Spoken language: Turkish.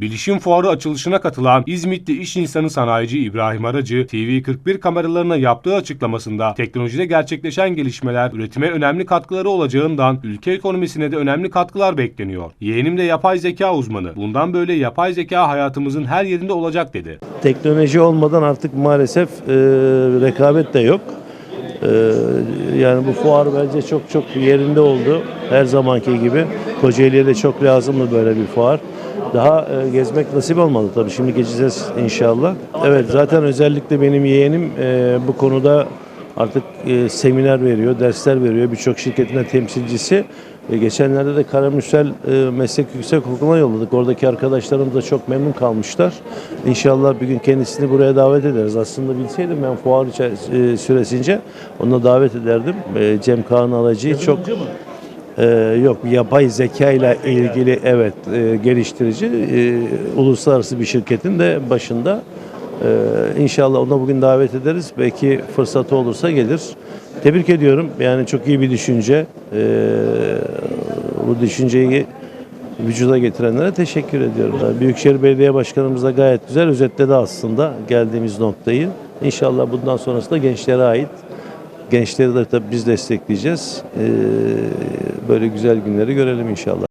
Bilişim fuarı açılışına katılan İzmitli iş insanı sanayici İbrahim Aracı, TV41 kameralarına yaptığı açıklamasında teknolojide gerçekleşen gelişmeler üretime önemli katkıları olacağından ülke ekonomisine de önemli katkılar bekleniyor. Yeğenim de yapay zeka uzmanı. Bundan böyle yapay zeka hayatımızın her yerinde olacak dedi. Teknoloji olmadan artık maalesef e, rekabet de yok. E, yani bu fuar bence çok çok yerinde oldu. Her zamanki gibi. Kocaeli'ye de çok lazımdı böyle bir fuar. Daha e, gezmek nasip olmadı tabii. Şimdi geçeceğiz inşallah. Evet zaten özellikle benim yeğenim e, bu konuda artık e, seminer veriyor, dersler veriyor. Birçok şirketin temsilcisi. E, geçenlerde de Karamürsel e, Meslek Yüksekokulu'na yolladık. Oradaki arkadaşlarımız da çok memnun kalmışlar. İnşallah bir gün kendisini buraya davet ederiz. Aslında bilseydim ben fuar e, süresince onu davet ederdim. E, Cem Kaan Alacı'yı çok... Ee, yok yapay zeka ile ilgili evet e, geliştirici e, uluslararası bir şirketin de başında Ee, inşallah onu bugün davet ederiz belki fırsatı olursa gelir tebrik ediyorum yani çok iyi bir düşünce Ee, bu düşünceyi vücuda getirenlere teşekkür ediyorum. Büyükşehir Belediye Başkanımız da gayet güzel özetledi aslında geldiğimiz noktayı. İnşallah bundan sonrası da gençlere ait. Gençleri de tabii biz destekleyeceğiz. Ee, böyle güzel günleri görelim inşallah.